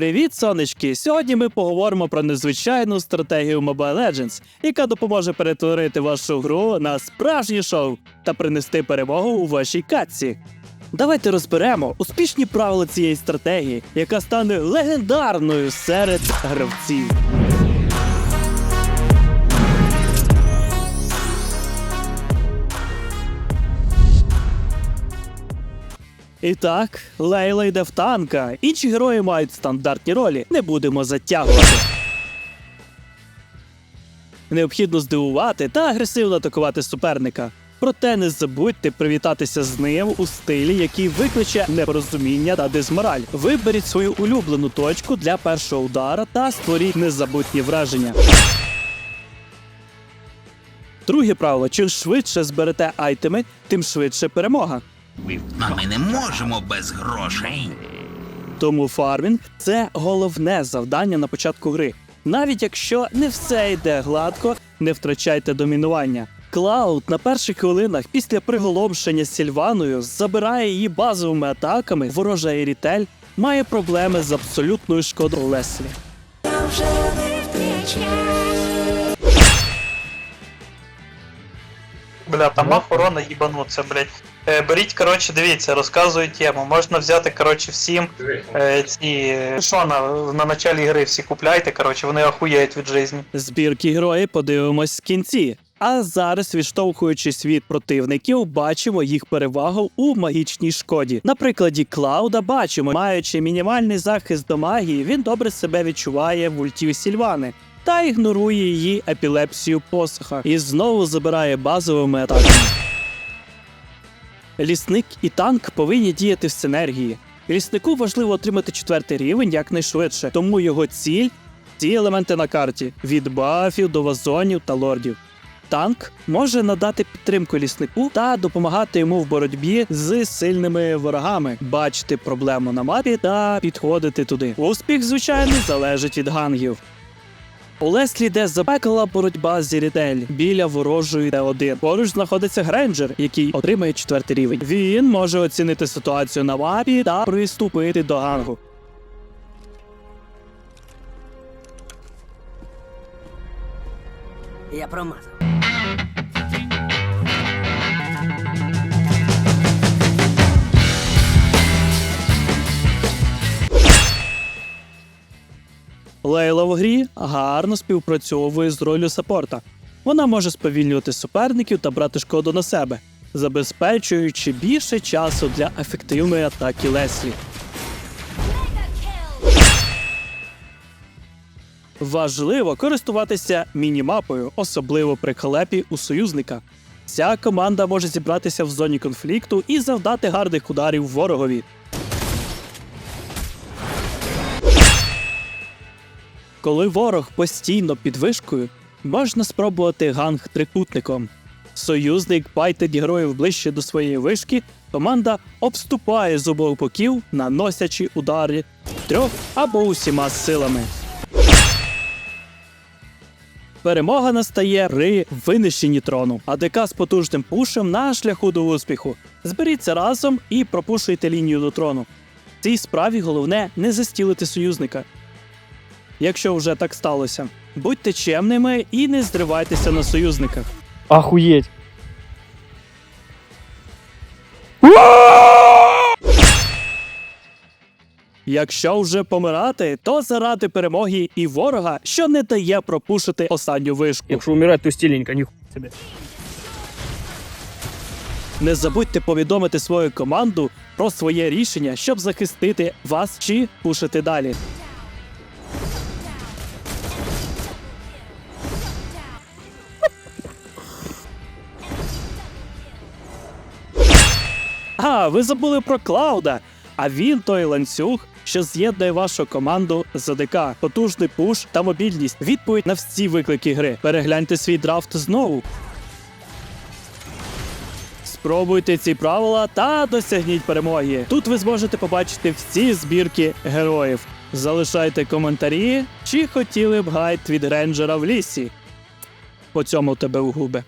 Привіт, сонечки! Сьогодні ми поговоримо про незвичайну стратегію Mobile Legends, яка допоможе перетворити вашу гру на справжнє шоу та принести перемогу у вашій катці. Давайте розберемо успішні правила цієї стратегії, яка стане легендарною серед гравців. І так, Лейла йде в танка. Інші герої мають стандартні ролі. Не будемо затягувати. Необхідно здивувати та агресивно атакувати суперника. Проте не забудьте привітатися з ним у стилі, який викличе непорозуміння та дезмораль. Виберіть свою улюблену точку для першого удара та створіть незабутні враження. Друге правило: чим швидше зберете айтеми, тим швидше перемога. А ми не можемо без грошей. Тому фармінг це головне завдання на початку гри. Навіть якщо не все йде гладко, не втрачайте домінування. Клауд на перших хвилинах після приголомшення з Сільваною забирає її базовими атаками. Ворожа Ерітель має проблеми з абсолютною шкодою Леслі. Бля, там охорона їбануться, блядь. Е, беріть, коротше, дивіться, розказую тему. Можна взяти, коротше, всім е, ці що на, на началі гри всі купляйте, коротше, вони охуєють від житті. Збірки герої подивимось в кінці. А зараз, відштовхуючись від противників, бачимо їх перевагу у магічній шкоді. На прикладі Клауда бачимо, маючи мінімальний захист до магії, він добре себе відчуває в ульті Сільвани та ігнорує її епілепсію посоха і знову забирає базовими атаками. Лісник і танк повинні діяти в синергії. Ліснику важливо отримати четвертий рівень якнайшвидше, тому його ціль ці елементи на карті від бафів до вазонів та лордів. Танк може надати підтримку ліснику та допомагати йому в боротьбі з сильними ворогами, бачити проблему на мапі та підходити туди. Успіх, звичайно, залежить від гангів. У Леслі йде запекла боротьба з рітель біля ворожої Т1. Поруч знаходиться Гренджер, який отримає четвертий рівень. Він може оцінити ситуацію на мапі та приступити до гангу. Я промазав. Лейла в грі гарно співпрацьовує з ролью саппорта. Вона може сповільнювати суперників та брати шкоду на себе, забезпечуючи більше часу для ефективної атаки Леслі. Важливо користуватися мінімапою, особливо при халепі у союзника. Ця команда може зібратися в зоні конфлікту і завдати гарних ударів ворогові. Коли ворог постійно під вишкою, можна спробувати ганг трикутником. Союзник байтить героїв ближче до своєї вишки, команда обступає з обох боків, наносячи удари трьох або усіма силами. Перемога настає при винищенні трону. АДК з потужним пушем на шляху до успіху. Зберіться разом і пропушуйте лінію до трону. В цій справі головне не застілити союзника. Якщо вже так сталося, будьте чемними і не зривайтеся на союзниках. Охуеть. Якщо вже помирати, то заради перемоги і ворога, що не дає пропушити останню вишку. Якщо умирать, то стиленько, ніхуя себе. Не забудьте повідомити свою команду про своє рішення, щоб захистити вас чи пушити далі. А, ви забули про Клауда. А він той ланцюг, що з'єднує вашу команду з АДК, потужний пуш та мобільність. Відповідь на всі виклики гри. Перегляньте свій драфт знову. Спробуйте ці правила та досягніть перемоги. Тут ви зможете побачити всі збірки героїв. Залишайте коментарі, чи хотіли б гайд від рейнджера в лісі. По цьому тебе в губи.